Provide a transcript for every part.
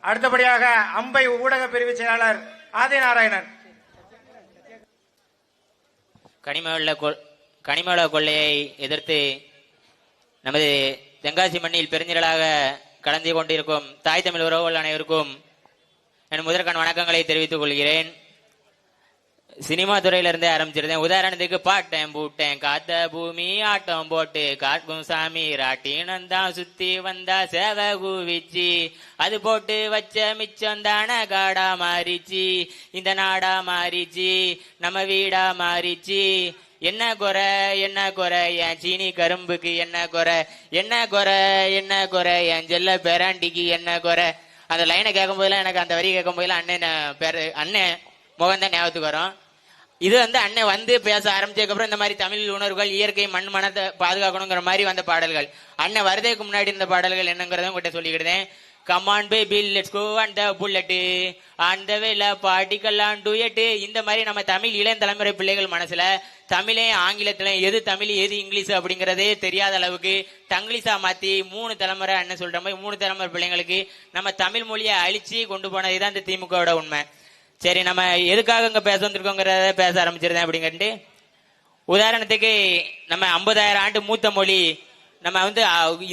அடுத்தபடியாக அம்பை ஊடக பிரிவு செயலாளர் ஆதிநாராயணன் கனிமவள கொ- கனிமவள கொள்ளையை எதிர்த்து நமது தென்காசி மண்ணில் பெருந்திரளாக கலந்து கொண்டிருக்கும் தாய் தமிழ் உறவுகள் அனைவருக்கும் என் முதற்கண் வணக்கங்களை தெரிவித்துக் கொள்கிறேன். சினிமா துறையில இருந்தே ஆரம்பிச்சிருந்தேன். உதாரணத்துக்கு பாட்டேன் பூட்டேன் காத்த பூமி ஆட்டம் போட்டு காட்கும் சாமி ராட்டினம் தான் சுத்தி வந்தா சேவை கூவிச்சு. அது போட்டு வச்ச மிச்சம் தானே காடா மாறிச்சு. இந்த நாடா மாறிச்சு நம்ம வீடா மாறிச்சு. என்ன குறை என்ன குறை என் சீனி கரும்புக்கு என்ன குறை? என்ன குறை என்ன குறை? என் செல்ல பெராண்டிக்கு என்ன குறை? அந்த லைனை கேட்கும் போதெல்லாம் எனக்கு அந்த வரி கேட்கும் போதெல்லாம் அண்ணன் பேர் அண்ணன் முகம் தான் ஞாபகத்துக்கு வரும். இது வந்து அண்ணன் வந்து பேச ஆரம்பிச்சதுக்கப்புறம் இந்த மாதிரி தமிழ் உணர்வுகள் இயற்கை மண் மனத்தை பாதுகாக்கணுங்கிற மாதிரி வந்த பாடல்கள். அண்ணன் வருதைக்கு முன்னாடி இந்த பாடல்கள் என்னங்கிறத உங்ககிட்ட சொல்லிக்கிட்டேன். Come on baby let's go the bullet அந்த வேல பாட்டிக்கெல்லாம் டூயட்டு இந்த மாதிரி நம்ம தமிழ் இளம் தலைமுறை பிள்ளைகள் மனசுல தமிழே ஆங்கிலத்திலும் எது தமிழ் எது இங்கிலீஷ் அப்படிங்கிறதே தெரியாத அளவுக்கு தங்கிலீஷா மாத்தி மூணு தலைமுறை அண்ணன் சொல்ற மாதிரி மூணு தலைமுறை பிள்ளைங்களுக்கு நம்ம தமிழ் மொழியை அழிச்சு கொண்டு போனது தான் இந்த திமுகவோட உண்மை. சரி நம்ம எதுக்காக இங்க பேச வந்திருக்கோங்கிறத பேச ஆரம்பிச்சிருந்தேன் அப்படிங்கிட்டு உதாரணத்துக்கு நம்ம ஐம்பதாயிரம் ஆண்டு மூத்த மொழி நம்ம வந்து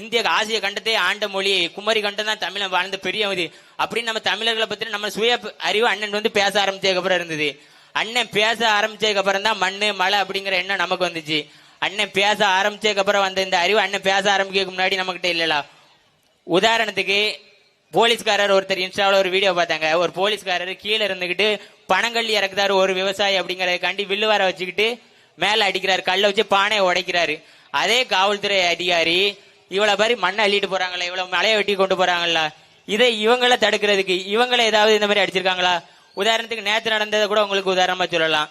இந்திய ஆசிய கண்டத்தை ஆண்ட மொழி குமரி கண்டம் தான் தமிழன் வாழ்ந்த பெரிய இது அப்படின்னு நம்ம தமிழர்களை பத்தி நம்ம சுய அறிவு அண்ணன் வந்து பேச ஆரம்பிச்சதுக்கு அப்புறம் இருந்தது. அண்ணன் பேச ஆரம்பிச்சதுக்கு அப்புறம் தான் மண்ணு மழை அப்படிங்கிற எண்ணம் நமக்கு வந்துச்சு. அண்ணன் பேச ஆரம்பிச்சதுக்கு அப்புறம் வந்த இந்த அறிவு அண்ணன் பேச ஆரம்பிக்கிறதுக்கு முன்னாடி நம்மகிட்ட இல்லல. உதாரணத்துக்கு போலீஸ்காரர் ஒருத்தர் இன்ஸ்டாவில் ஒரு வீடியோ பார்த்தாங்க. ஒரு போலீஸ்காரர் கீழே இருந்துகிட்டு பனங்கள்ளி இறக்குதாரு ஒரு விவசாயி அப்படிங்கறதுக்காண்டி வில்லு வர வச்சுக்கிட்டு மேல அடிக்கிறாரு. கல்லை வச்சு பானையை உடைக்கிறாரு. அதே காவல்துறை அதிகாரி இவ்வளவு மாதிரி மண்ணை அள்ளிட்டு போறாங்களா? இவ்வளவு மலையை வெட்டி கொண்டு போறாங்களா? இதை இவங்களை தடுக்கிறதுக்கு இவங்களை ஏதாவது இந்த மாதிரி அடிச்சிருக்காங்களா? உதாரணத்துக்கு நேத்து நடந்ததை கூட உங்களுக்கு உதாரணமா சொல்லலாம்.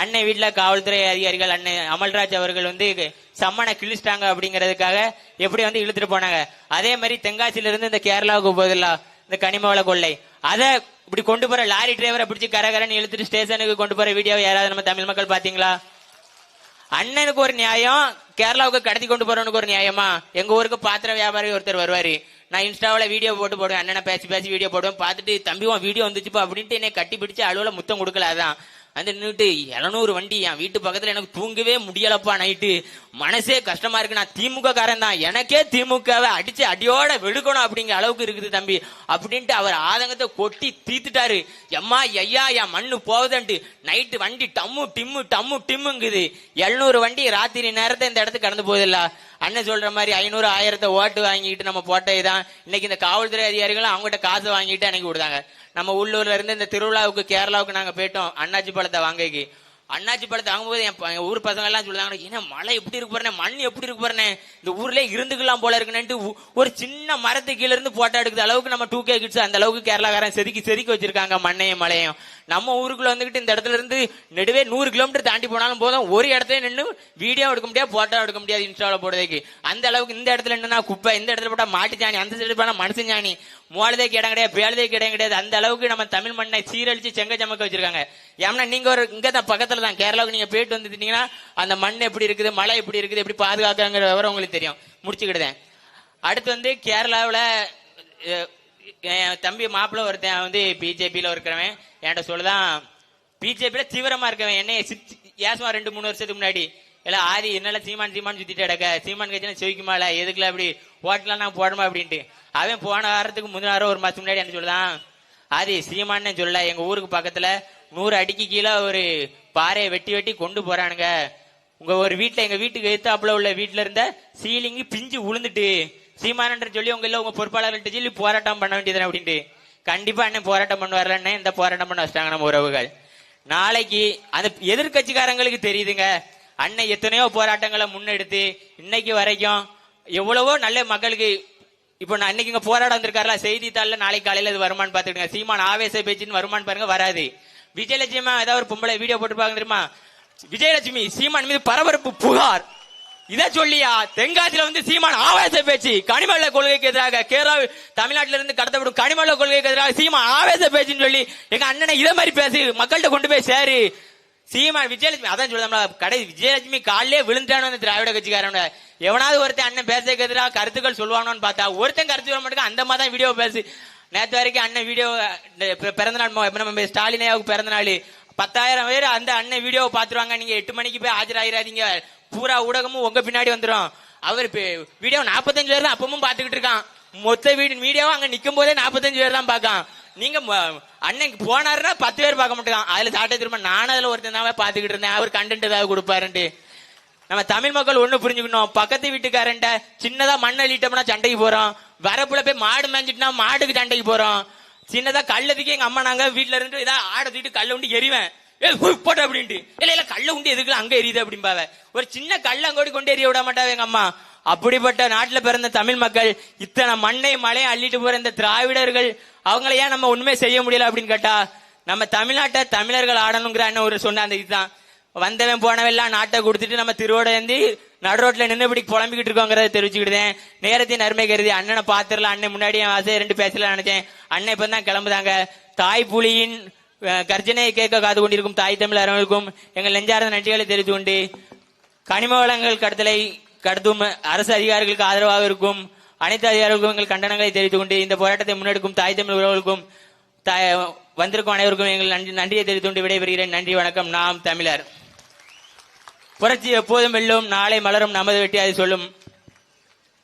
அன்னை வீட்டுல காவல்துறை அதிகாரிகள் அண்ணன் அமல்ராஜ் அவர்கள் வந்து சம்மனை கிழிச்சிட்டாங்க அப்படிங்கிறதுக்காக எப்படி வந்து இழுத்துட்டு போனாங்க? அதே மாதிரி தென்காசியில இருந்து இந்த கேரளாவுக்கு போதில்ல இந்த கனிமவள கொள்ளை. அதை இப்படி கொண்டு போற லாரி டிரைவரை பிடிச்சி கரகரன்னு இழுத்துட்டு ஸ்டேஷனுக்கு கொண்டு போற வீடியோ யாராவது நம்ம தமிழ் மக்கள் பாத்தீங்களா? அண்ணனுக்கு ஒரு நியாயம் கேரளாவுக்கு கடத்தி கொண்டு போறவனுக்கு ஒரு நியாயமா? எங்க ஊருக்கு பாத்திர வியாபாரி ஒருத்தர் வருவாரு. நான் இன்ஸ்டாவில் வீடியோ போட்டு போடுவேன் அண்ணனை பேசி பேசி வீடியோ போடுவேன் பார்த்துட்டு தம்பி உன் வீடியோ வந்துச்சுப்பா அப்படின்ட்டு என்னை கட்டி பிடிச்சு அலுவல முத்தம் கொடுக்கல அதான். வந்து நின்றுட்டு எழுநூறு வண்டி என் வீட்டு பக்கத்துல எனக்கு தூங்கவே முடியலப்பா நைட்டு. மனசே கஷ்டமா இருக்கு நான் திமுக காரன் தான் எனக்கே திமுகவை அடிச்சு அடியோட வெடுக்கணும் அப்படிங்கிற அளவுக்கு இருக்குது தம்பி. அப்படின்ட்டு அவர் ஆதங்கத்தை கொட்டி தீத்துட்டாரு. எம்மா ஐயா என் மண்ணு போகுதுன்ட்டு. நைட்டு வண்டி டம்மு டிம்மு டம்மு டிம்முங்குது. எழுநூறு வண்டி ராத்திரி நேரத்தை இந்த இடத்துக்கு கடந்து போகுதில்ல. அண்ணன் சொல்ற மாதிரி ஐநூறு ஆயிரத்தை ஓட்டு வாங்கிட்டு நம்ம போட்டது தான் இன்னைக்கு இந்த காவல்துறை அதிகாரிகளும் அவங்ககிட்ட காசு வாங்கிட்டு அன்னைக்கு விடுதாங்க. நம்ம உள்ளூர்ல இருந்து இந்த திருவிழாவுக்கு கேரளாவுக்கு நாங்க போயிட்டோம். அண்ணாச்சி பழத்தை வாங்கிக்கு. அண்ணாச்சி படத்தை வாங்கும்போது என் ஊர் பசங்க எல்லாம் சொல்லுவாங்க ஏன்னா மழை எப்படி இருக்கு பாருனே மண் எப்படி இருக்கு பாருனே இந்த ஊர்ல இருந்துக்கலாம் போல இருக்குன்னு ஒரு சின்ன மரத்து கீழ இருந்து போட்டோ எடுக்கிற அளவுக்கு நம்ம டூ கே கிட்ஸ் அந்த அளவுக்கு கேரளாக்காரன் செதுக்கி செதுக்கி வச்சிருக்காங்க மண்ணையும் மலையும். நம்ம ஊருக்குள்ள வந்துகிட்டு இந்த இடத்துல இருந்து நெடுவே நூறு கிலோமீட்டர் தாண்டி போனாலும் போதும். ஒரு இடத்துல நின்று வீடியோ எடுக்க முடியாது போட்டோ எடுக்க முடியாது இன்ஸ்டாவில் போடுறதுக்கு. அந்த அளவுக்கு இந்த இடத்துல நின்றுனா குப்பை இந்த இடத்துல போட்டா மாட்டு சாணி அந்த சைடு போனா மனுஷன் சாணி. மோளதைக்கு இடம் கிடையாது பேழுதைக்கு இடம் கிடையாது. அந்த அளவுக்கு நம்ம தமிழ் மண்ணை சீரழிச்சு செங்க சமக்க வச்சிருக்காங்க. ஏன்னா நீங்க ஒரு இங்க தான் பக்கத்துல தான் கேரளாவுக்கு நீங்க போயிட்டு வந்துட்டீங்கன்னா அந்த மண் எப்படி இருக்குது மழை எப்படி இருக்குது எப்படி பாதுகாக்காங்கிற விவரம் உங்களுக்கு தெரியும். முடிச்சுக்கிடுதேன். அடுத்து வந்து கேரளாவில் என் தம்பி மாப்பிள்ள ஒருத்தன் வந்து பிஜேபியில இருக்கிறவன். என்கிட்ட சொல்லுதான் பிஜேபியில தீவிரமா இருக்கவன். என்னைய சிரிச்சு- ரெண்டு மூணு வருஷத்துக்கு முன்னாடி. எல்லாம் ஆதி என்னால சீமான் சீமான் சுத்திட்டு கிடக்க. சீமான் கட்சினா செவிக்குமால எதுக்குல அப்படி ஓட்டலாம் நான் போடணுமா அப்படின்ட்டு. அவன் போன வாரத்துக்கு முந்தின வாரம் ஒரு மாசம் முன்னாடி என்ன சொல்லுதான் ஆதி சீமான்னு சொல்ல எங்க ஊருக்கு பக்கத்துல நூறு அடிக்கு கீழே ஒரு பாறையை வெட்டி வெட்டி கொண்டு போறானுங்க. உங்க ஒரு வீட்டுல எங்க வீட்டுக்கு எதிர்த்தாப்புல உள்ள வீட்டுல இருந்த சீலிங்கு பிஞ்சு உளுந்துட்டு சீமானன்ற சொல்லி உங்க இல்ல உங்க பொறுப்பாளர்கள்ட்ட சொல்லி போராட்டம் பண்ண வேண்டியதுன்னு அப்படின்ட்டு. கண்டிப்பா அண்ணன் போராட்டம் பண்ணுவார்லன்னு இந்த போராட்டம் பண்ண வச்சிட்டாங்க நம்ம உறவுகள். நாளைக்கு அந்த எதிர்கட்சிக்காரங்களுக்கு தெரியுதுங்க. அண்ணன் எத்தனையோ போராட்டங்களை முன்னெடுத்து இன்னைக்கு வரைக்கும் எவ்வளவோ நல்ல மக்களுக்கு இப்போ நான் அன்னைக்கு இங்க போராட வந்திருக்காருல செய்தித்தாளில் நாளைக்கு காலையில இது வருமானு பாத்துக்கிடுங்க சீமான் ஆவேச பேச்சுன்னு வருமானு பாருங்க வராது. விஜயலட்சுமி ஏதாவது ஒரு பொம்பளை வீடியோ போட்டுருப்பாங்க தெரியுமா? விஜயலட்சுமி சீமான் மீது பரபரப்பு புகார். இதை சொல்லியா? தென்காசியில வந்து சீமான் ஆவேச பேச்சு. கனிமவள கொள்கைக்கு எதிராக கேரளா தமிழ்நாட்டில இருந்து கடத்தப்படும் கனிமவள கொள்கைக்கு எதிராக சீமான் ஆவேச பேச்சுன்னு சொல்லி எங்க அண்ணனை இதை மாதிரி பேசி மக்கள்கிட்ட கொண்டு போய் சேரு. சீமான் விஜயலட்சுமி அதான் சொல்லுதா கடை விஜயலட்சுமி காலையிலே விழுந்தானு அந்த திராவிட கட்சிக்காரன் எவனாவது ஒருத்தன் அண்ணன் பேசுறதுக்கு எதிராக கருத்துக்கள் சொல்லுவானோன்னு பார்த்தா ஒருத்தன் கருத்து சொல்ல மாட்டேங்க அந்த மாதிரி தான் வீடியோ பேசு நேற்று வரைக்கும் அண்ணன் வீடியோ பிறந்தநாள் நம்ம ஸ்டாலினாவுக்கு பிறந்த நாள் பத்தாயிரம் பேர் அந்த அண்ணன் வீடியோவை பார்த்துருவாங்க. நீங்க எட்டு மணிக்கு போய் ஆஜராயிராதீங்க. பூரா ஊடகமும் உங்க பின்னாடி வந்துடும் அவர் வீடியோ நாற்பத்தஞ்சு பேர் தான் அப்பவும் பார்த்துக்கிட்டு இருக்கான். மொத்த வீடு மீடியாவும் அங்க நிக்கும் போதே நாற்பத்தஞ்சு பேர் தான் பார்க்கான். நீங்க அண்ணன் போனாருன்னா பத்து பேர் பார்க்க மாட்டேங்கான் அதுல சாட்டை திரும்ப நானும் அதுல ஒருத்தன் தான் பாத்துக்கிட்டு இருந்தேன். அவர் கண்டென்ட் ஏதாவது கொடுப்பாருன்ட்டு. நம்ம தமிழ் மக்கள் ஒண்ணு புரிஞ்சுக்கணும். பக்கத்து வீட்டுக்காரன்ட்ட சின்னதா மண் அள்ளிட்டோம்னா சண்டைக்கு போறோம். வரப்புல போய் மாடு மேய்ஞ்சிட்டுனா மாடுக்கு சண்டைக்கு போறோம். சின்னதா கள்ளதுக்கு எங்க அம்மா நாங்க வீட்டுல இருந்து ஏதாவது ஆடை தூக்கிட்டு கல்ல உண்டு எரிவேன் ஏ போட்ட அப்படின்ட்டு. இல்ல இல்ல கல்ல உண்டு எதுக்கு அங்க எரியுது அப்படிம்பாவ. ஒரு சின்ன கல்ல அங்கோடி கொண்டு எறிய விட மாட்டாவ எங்க அம்மா. அப்படிப்பட்ட நாட்டுல பிறந்த தமிழ் மக்கள் இத்தனை மண்ணை மழையை அள்ளிட்டு போற இந்த திராவிடர்கள் அவங்கள ஏன் நம்ம ஒண்ணுமே செய்ய முடியல அப்படின்னு கேட்டா நம்ம தமிழ்நாட்டை தமிழர்கள் ஆடணுங்கிற அண்ணன் ஒரு சொன்ன அந்த இதுதான். வந்தவன் போனவெல்லாம் நாட்டை கொடுத்துட்டு நம்ம திருவோட ஏந்தி நடு ரோட்ல நின்று இப்படி புலம்பிக்கிட்டு இருக்கோங்கிறத தெரிவிச்சுக்கிட்டேன் நேரத்தின் அருமை கருதி அண்ணனை பாத்துரலாம் அண்ணன் முன்னாடி என் வாசை ரெண்டு பேசலாம் நினைச்சேன். அண்ணன் இப்ப தான் கிளம்புதாங்க. தாய் புலியின் கர்ஜனையை கேட்க காது கொண்டிருக்கும் தாய் தமிழ் அரவங்களுக்கும் எங்கள் நெஞ்சார்ந்த நன்றிகளை தெரிவித்து கொண்டு கனிம வளங்கள் கடத்தலை கடத்தும் அரசு அதிகாரிகளுக்கு ஆதரவாக இருக்கும். அனைத்து அதிகாரிகளுக்கும் எங்கள் கண்டனங்களை தெரிவித்துக் கொண்டு இந்த போராட்டத்தை முன்னெடுக்கும் தாய் தமிழ் உறவுகளுக்கும் தாய் வந்திருக்கும் அனைவருக்கும் எங்கள் நன்றி நன்றியை தெரிவித்துக் கொண்டு விடைபெறுகிறேன். நன்றி வணக்கம். நாம் தமிழர். புரட்சி எப்போதும் வெல்லும் நாளை மலரும் நமது வெட்டி அது சொல்லும்.